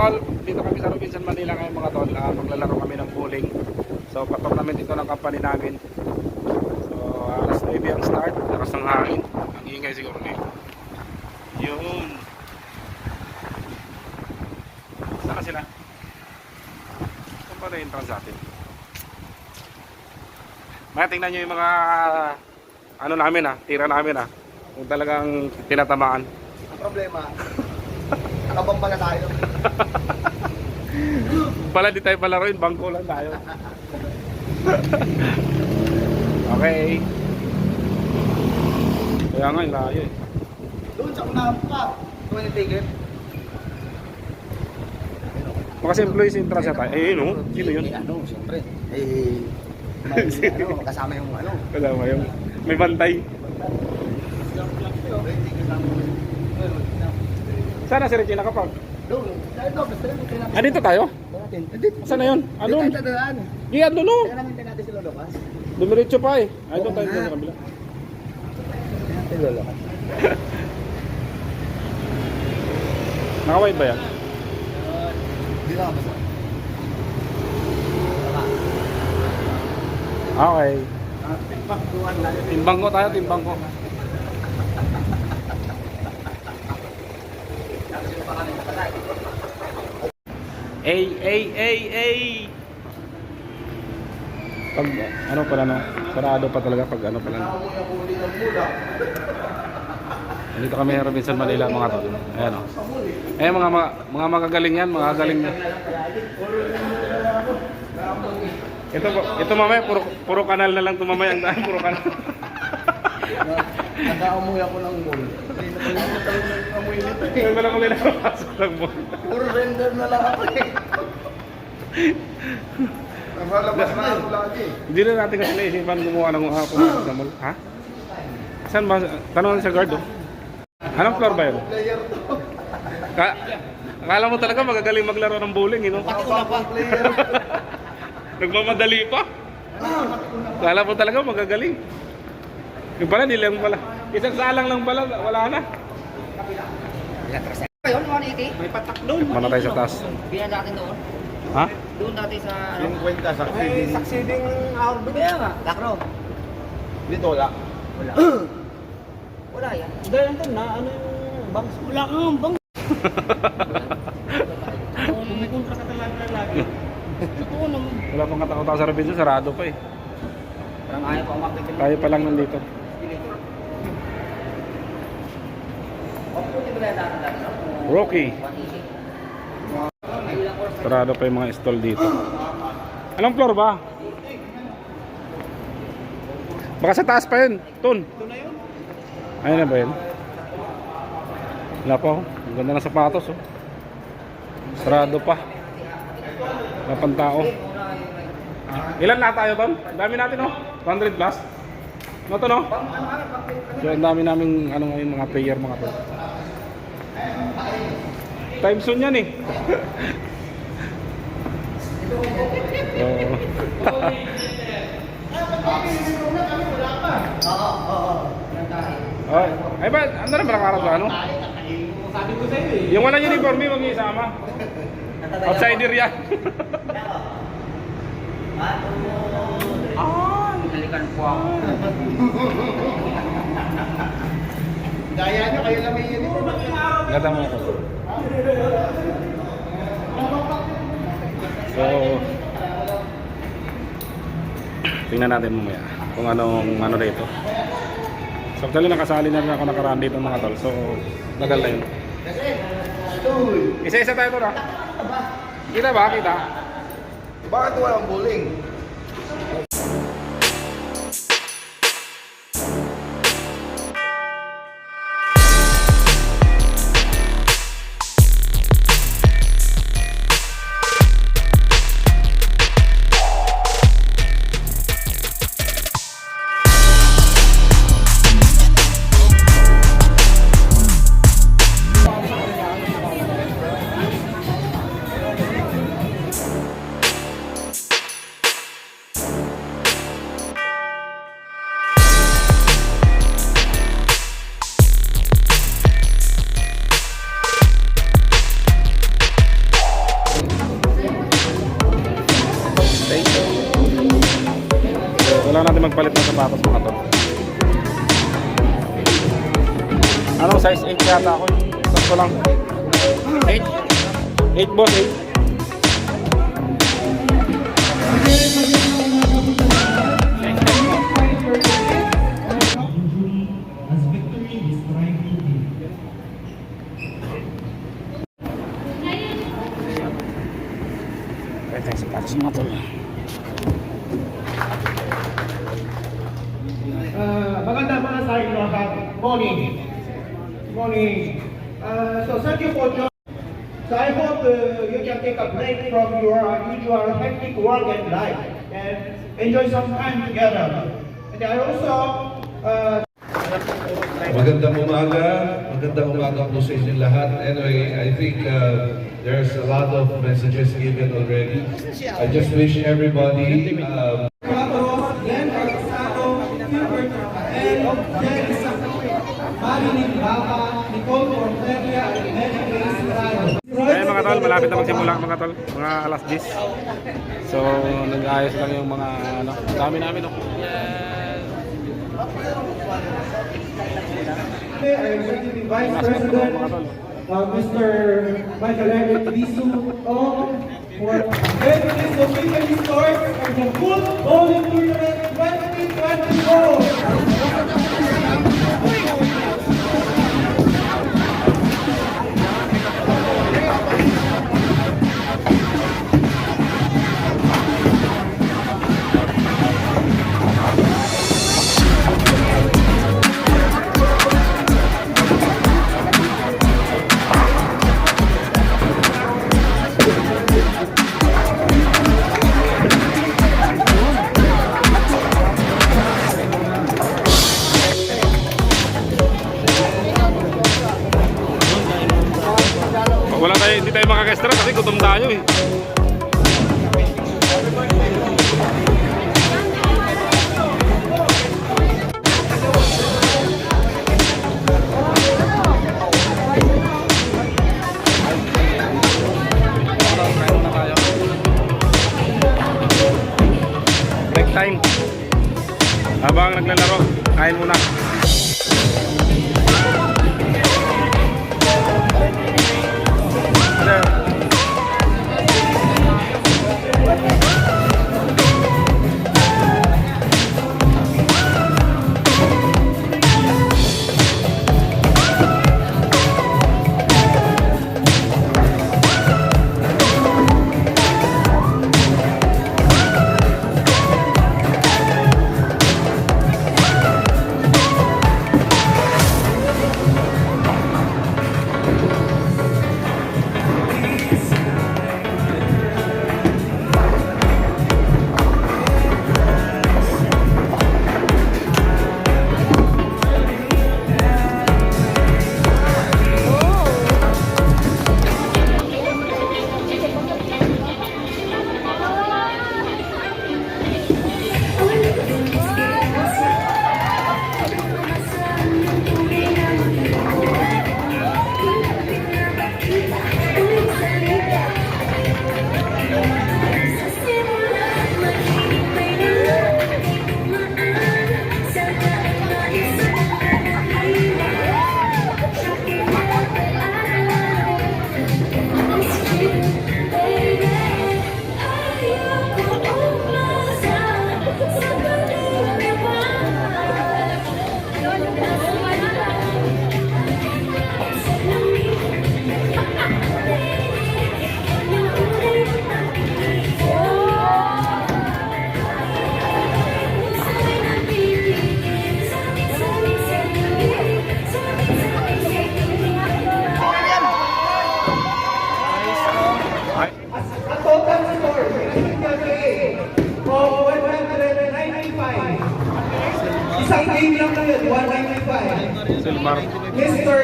Tol, dito kami sa Robinson Manila ngayon mga tol, Ah, maglalaro kami ng bowling. So patok namin dito ng company namin. So alas 9 ang start, lakas ng hangin. Ang ingay siguro ngayon. Yun. Saan sila? Saan pa na yung entrance natin? Mga tingnan nyo yung mga ano namin ha, tira namin ha. Kung talagang tinatamaan. Ang problema, nakabamba na tayo. Pala di tayo palaruin, bangko lang tayo. okay. Kaya nga, yung layo eh. Doon sa unahan pa. Doon yung ticket. Baka si employees entrance na tayo. Eh, no? Sino yun? Eh, ano, siyempre. Eh, may, ano, kasama yung ano. Kasama yung may bantay. Sana si Regina kapag? Ah, dito tayo? Saan na yun? Ano? tayo dadaan. Iyan, doon no? Dumiretso pa eh. Ay, doon Oo tayo sa kabila. Naka-wide ba yan? Di na Okay. Timbang ko tayo, timbang ko. Ay, ay, ay, ay! Pag ano pala no, sarado pa talaga pag ano pala. No. Dito kami sa Robinson Manila mga tol. Ayan o. Eh mga mga, mga magagaling yan, mga galing. Ito ito mamaya puro puro kanal na lang to mamaya ang daan puro kanal. Nag-aamoy ako ng mall. Amoy nito eh. Ngayon ko lang kami nakapasok ng mall. Puro render na lang ako eh. Nabalabas na ako lagi. Hindi na natin kasi naisipan gumawa ng pumasok sa mall. Ha? Saan ba? Tanong sa guard oh. Anong floor ba yun? Player to. Ka Akala mo talaga magagaling maglaro ng bowling, eh, no? Pati una pa. Nagmamadali pa. Akala mo talaga magagaling. Yung pala, nilang pala. Isang salang lang pala, wala na. Ayun, 180. May patak doon. Mana tayo sa taas. Biyan natin doon. Ha? Doon dati sa. Yung kwenta sa May succeeding hour doon. Kaya nga, Dakro. Dito wala. Wala. Wala yan. Dahil nandun na, ano yung bangs? Wala kang bang. Kumikontra ka talaga lagi. Totoo naman. Katao-tao sa Robinson, sarado pa eh. Parang ayaw pa umakit. Tayo pa lang nandito. Rocky. 180. Sarado pa yung mga stall dito. Anong floor ba? Baka sa taas pa yun. Ton. Ayun na ba yun? Wala pa oh. Ang ganda ng sapatos oh. Sarado pa. Wala pang tao. Ilan na tayo? Ang dami natin oh. 100 plus. No to no? So ang dami naming ano ngayon mga player mga to. Time soon yan eh. Oo. Oh, ay ba, ano na nakakarap sa ano? Sabi ko sa'yo eh. Yung walang uniforme, huwag niyo isama. Outsider yan. Nalikan po ako. Gaya nyo, kayo lang may uniform. Ganda mo ako. So, tingnan natin mamaya kung anong ano dito. So, actually nakasali na rin ako nakaraan dito mga tol. So, tagal na yun. Isa-isa tayo to na. Kita ba? Kita? Bakit walang bowling? Anong size 8 yata ako? Sakto lang. 8? 8 boss, 8. Morning. Uh, so thank you for joining. So I hope uh, you can take a break from your uh, usual hectic work and life and enjoy some time together. And I also uh, Magandang umaga, magandang umaga po sa inyo lahat. Anyway, I think uh, there's a lot of messages given already. I just wish everybody um, Marilyn Baba, Nicole and Mary Grace. Ayun mga tol, malapit na magsimula mga tol, mga alas 10. So, nag-ayos lang yung mga ano, dami namin oh. Executive Vice President, uh, Mr. Michael Eric Disu, all for Beverly Sophia Stores and the Full Bowling Tournament 2024. 195. Silmar. Mr.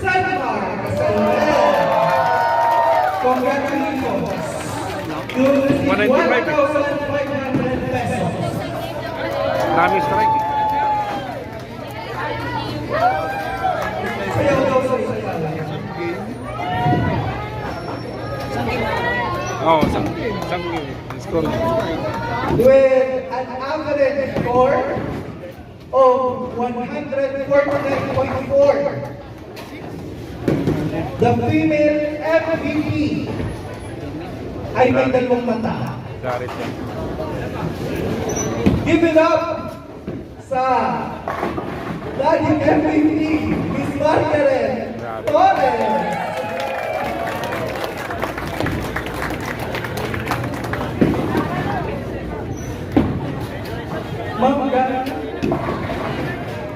Salvar Casalmel. Congratulations. You received 195. 1,500 pesos. Dami strike. eh. Sayaw daw sa isa pala. Oo, oh, isang, isang score. with an average score of 149.4. The female MVP ay may dalawang mata. Give it up sa dating MVP, Miss Margaret Torres. Ma'am Gana.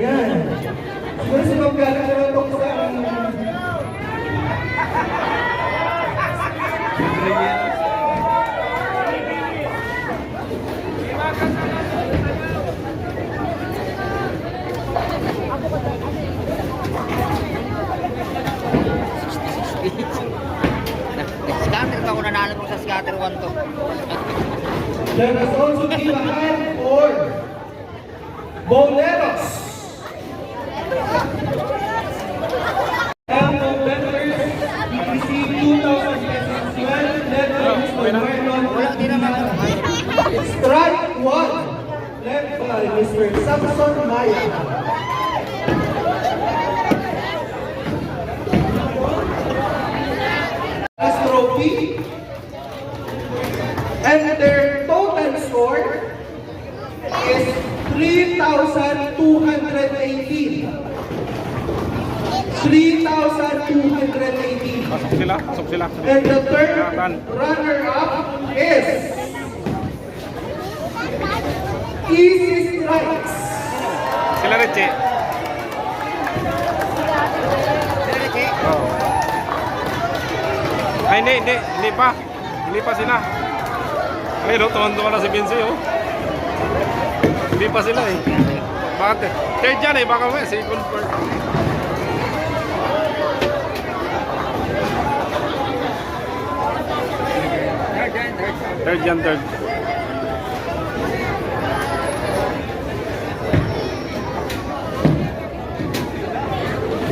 Yan. Siguro si Ma'am Gana naman itong sa... Scatter ka kung nanalo mo sa scatter 1 to. There is also give a hand for Boleros. And the vendors receive 2,000 pesos as well. Led by Mr. Vernon Wala, di naman ako. Strike one. Led by Mr. Samson Maya. As trophy. And their total score is 3,218. 3,218. Pasok sila, pasok sila. And the third runner-up is Easy Strikes. Sila Richie. Oo. Ay, hindi, hindi. Hindi pa. Hindi pa sila. Ay, no, tuwan-tuwa na si Vinci, oh. Hindi pa sila, eh. Bakit? Third yan, eh. Baka may second part. Third yan, third.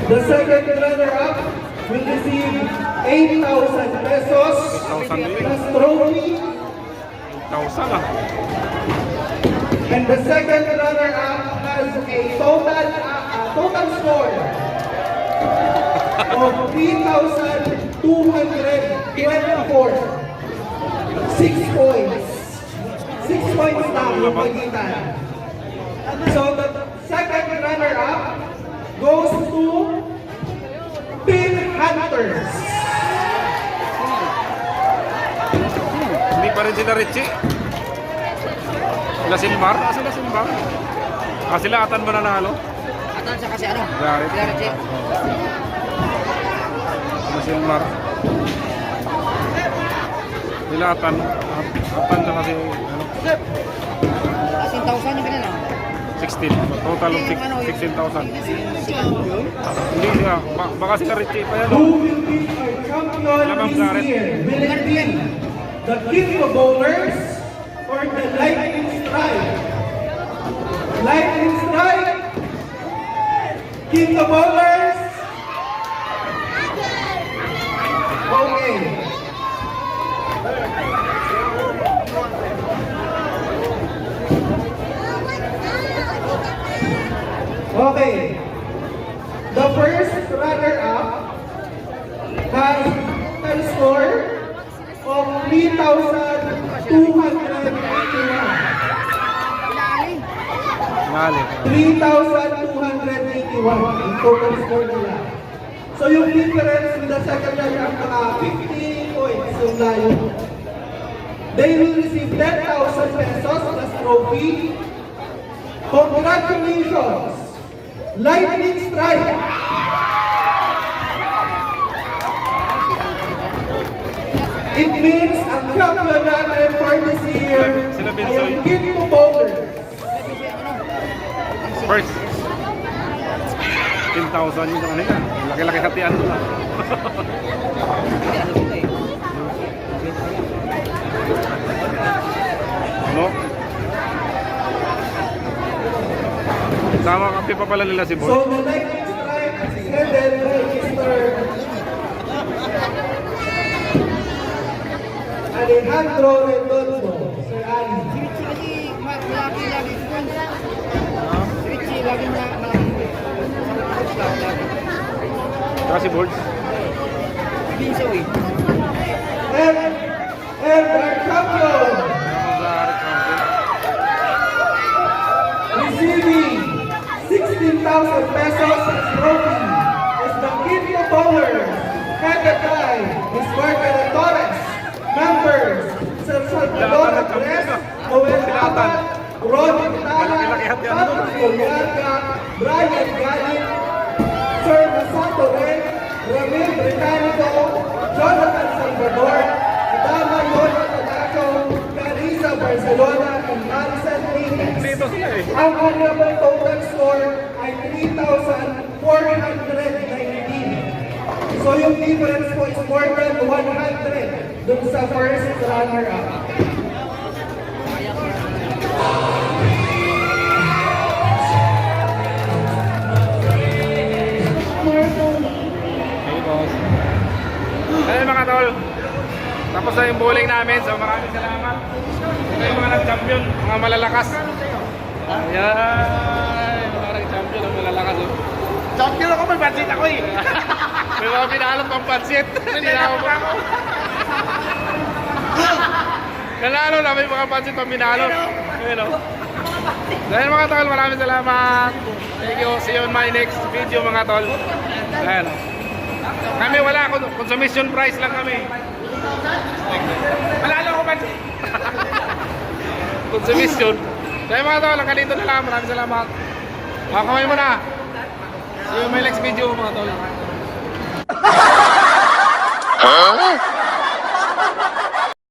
The second runner-up will receive 8,000 pesos 8,000 din. plus trophy. 1,000 ah. And the second runner-up has a total uh, total score of 3,224. Six points. Six points na yung pagitan. So the second runner-up goes to Pin Hunters. Hindi pa rin sila Richie. Sila Silmar? Ah, sila Silmar. Ah, sila Atan ba nanalo? Atan siya kasi ano? Garit. Garit siya. Sila Silmar. Sila Atan. At- Atan na kasi ano, As in 1,000 yung kanila. 16. Total of six- 16,000. Hindi siya. Ba- baka sila Richie pa yan. Who will be our champion Lamang it be the King of Bowlers or the Lightning Lightning Strike? King of Bowlers? Okay. Okay. The first runner-up has Nali. 3,281 yung total score nila. So yung difference with the second runner-up naka 50 points yung layo. They will receive 10,000 pesos plus trophy. Congratulations! Lightning Strike! It means First. 10,000 yung kanila. Laki-laki hatian ko lang. ano? Sama kape pa pala nila si Boy. So the strike is headed by Mr. Alejandro Redondo. Sir Ali. Si Richie kasi ma- malaki lagi ito. Richie lagi na. Saka si Boards. Binso eh. And, and our champion, receiving 16,000 pesos trophy is the Quinto Bowlers, headed by Ms. Barbara Torres, members, Sir Salvador Andres, Noel Abat, Ron Patrick Goliarca, Brian Galit, Sir Masato Ren, Ramil Britannico, Jonathan Salvador, Dama Yona Tadaco, Carissa Barcelona, and Maricel sila eh. Ang honorable total score ay 3,419. So yung difference po is more than 100 dun sa first runner-up. Mga tol. Tapos na yung bowling namin. So maraming salamat. Ito yung mga nag-champion. Mga malalakas. Ayan. Mga nag-champion. Ang malalakas. Oh. Champion ako. May pansit ako eh. may mga pinalot pang pansit. Hindi na ako. Na may mga pansit pang pinalot. Ayun oh. Dahil mga tol, maraming salamat. Thank you. See you on my next video mga tol. Ayan. Kami wala, consumption price lang kami. Malalo ko ba? consumption. Kaya mga tol, hanggang dito na lang. Maraming salamat. Ah, mga mo na. See you in my next video mga tol. Huh?